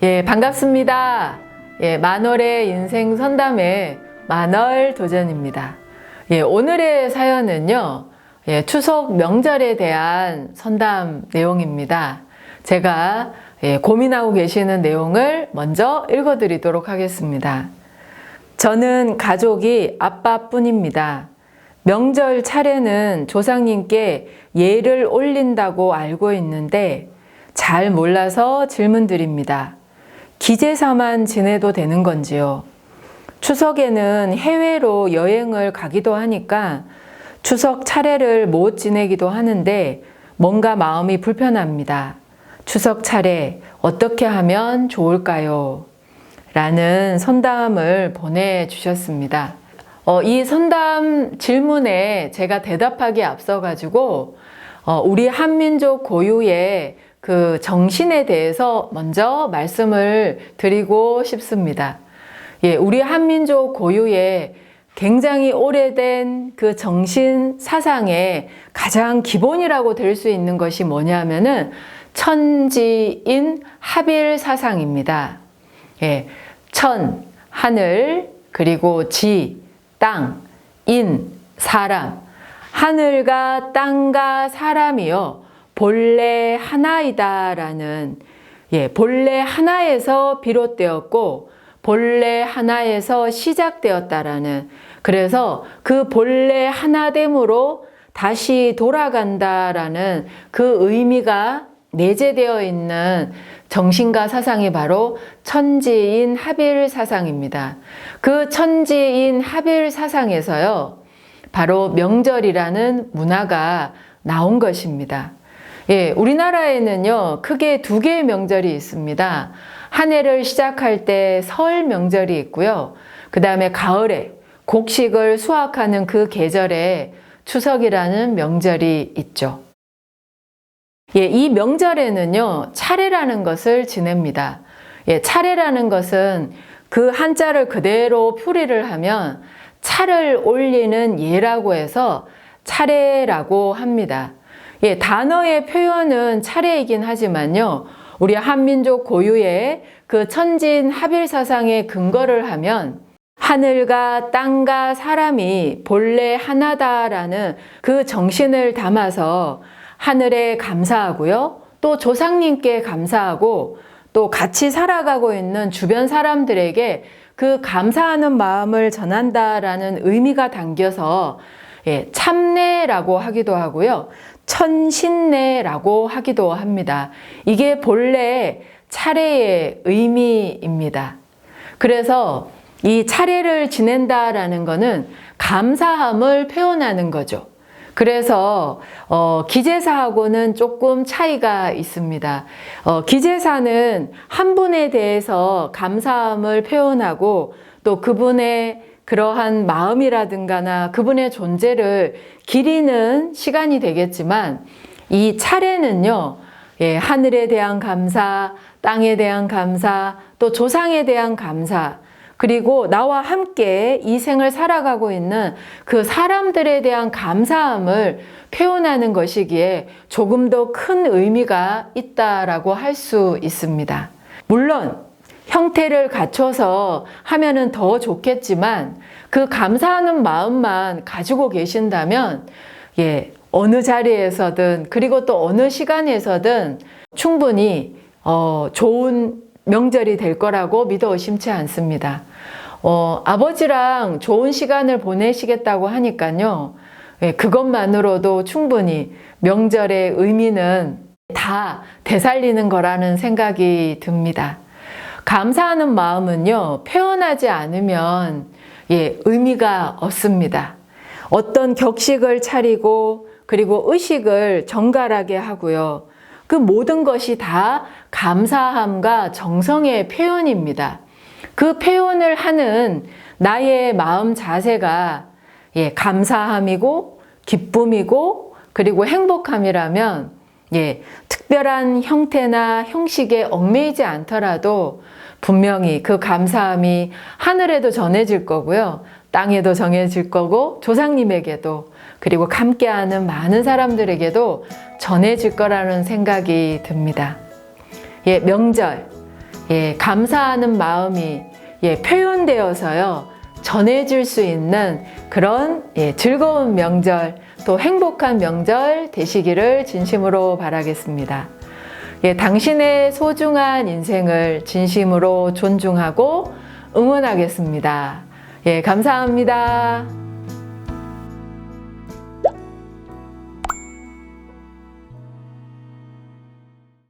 예, 반갑습니다. 예, 만월의 인생 선담의 만월 도전입니다. 예, 오늘의 사연은요, 예, 추석 명절에 대한 선담 내용입니다. 제가 예, 고민하고 계시는 내용을 먼저 읽어 드리도록 하겠습니다. 저는 가족이 아빠뿐입니다. 명절 차례는 조상님께 예를 올린다고 알고 있는데 잘 몰라서 질문드립니다. 기제사만 지내도 되는 건지요? 추석에는 해외로 여행을 가기도 하니까 추석 차례를 못 지내기도 하는데 뭔가 마음이 불편합니다. 추석 차례 어떻게 하면 좋을까요? 라는 선담을 보내주셨습니다. 어, 이 선담 질문에 제가 대답하기 앞서 가지고 어, 우리 한민족 고유의 그 정신에 대해서 먼저 말씀을 드리고 싶습니다. 예, 우리 한민족 고유의 굉장히 오래된 그 정신 사상의 가장 기본이라고 될 수 있는 것이 뭐냐면은 천지인 합일 사상입니다. 예, 천, 하늘, 그리고 지, 땅, 인, 사람. 하늘과 땅과 사람이요. 본래 하나이다라는, 예, 본래 하나에서 비롯되었고, 본래 하나에서 시작되었다라는, 그래서 그 본래 하나됨으로 다시 돌아간다라는 그 의미가 내재되어 있는 정신과 사상이 바로 천지인 합일 사상입니다. 그 천지인 합일 사상에서요, 바로 명절이라는 문화가 나온 것입니다. 예, 우리나라에는요, 크게 두 개의 명절이 있습니다. 한 해를 시작할 때 설 명절이 있고요. 그 다음에 가을에 곡식을 수확하는 그 계절에 추석이라는 명절이 있죠. 예, 이 명절에는요, 차례라는 것을 지냅니다. 예, 차례라는 것은 그 한자를 그대로 풀이를 하면 차를 올리는 예라고 해서 차례라고 합니다. 예, 단어의 표현은 차례이긴 하지만요, 우리 한민족 고유의 그 천진 합일 사상에 근거를 하면 하늘과 땅과 사람이 본래 하나다라는 그 정신을 담아서 하늘에 감사하고요. 또 조상님께 감사하고 또 같이 살아가고 있는 주변 사람들에게 그 감사하는 마음을 전한다라는 의미가 담겨서 예, 참내라고 하기도 하고요. 천신내라고 하기도 합니다. 이게 본래 차례의 의미입니다. 그래서 이 차례를 지낸다라는 것은 감사함을 표현하는 거죠. 그래서 어, 기재사하고는 조금 차이가 있습니다. 어, 기재사는 한 분에 대해서 감사함을 표현하고 또 그분의 그러한 마음이라든가나 그분의 존재를 기리는 시간이 되겠지만 이 차례는요, 예, 하늘에 대한 감사, 땅에 대한 감사, 또 조상에 대한 감사, 그리고 나와 함께 이 생을 살아가고 있는 그 사람들에 대한 감사함을 표현하는 것이기에 조금 더 큰 의미가 있다라고 할 수 있습니다. 물론 형태를 갖춰서 하면은 더 좋겠지만 그 감사하는 마음만 가지고 계신다면 예, 어느 자리에서든 그리고 또 어느 시간에서든 충분히 어, 좋은 명절이 될 거라고 믿어 의심치 않습니다. 어, 아버지랑 좋은 시간을 보내시겠다고 하니까요. 예, 그것만으로도 충분히 명절의 의미는 다 되살리는 거라는 생각이 듭니다. 감사하는 마음은요, 표현하지 않으면 예, 의미가 없습니다. 어떤 격식을 차리고 그리고 의식을 정갈하게 하고요. 그 모든 것이 다 감사함과 정성의 표현입니다. 그 표현을 하는 나의 마음 자세가 예, 감사함이고 기쁨이고 그리고 행복함이라면 예, 특별한 형태나 형식에 얽매이지 않더라도 분명히 그 감사함이 하늘에도 전해질 거고요. 땅에도 정해질 거고 조상님에게도 그리고 함께하는 많은 사람들에게도 전해질 거라는 생각이 듭니다. 예, 명절. 예, 감사하는 마음이 예, 표현되어서요, 전해질 수 있는 그런 예, 즐거운 명절, 또 행복한 명절 되시기를 진심으로 바라겠습니다. 예, 당신의 소중한 인생을 진심으로 존중하고 응원하겠습니다. 예, 감사합니다.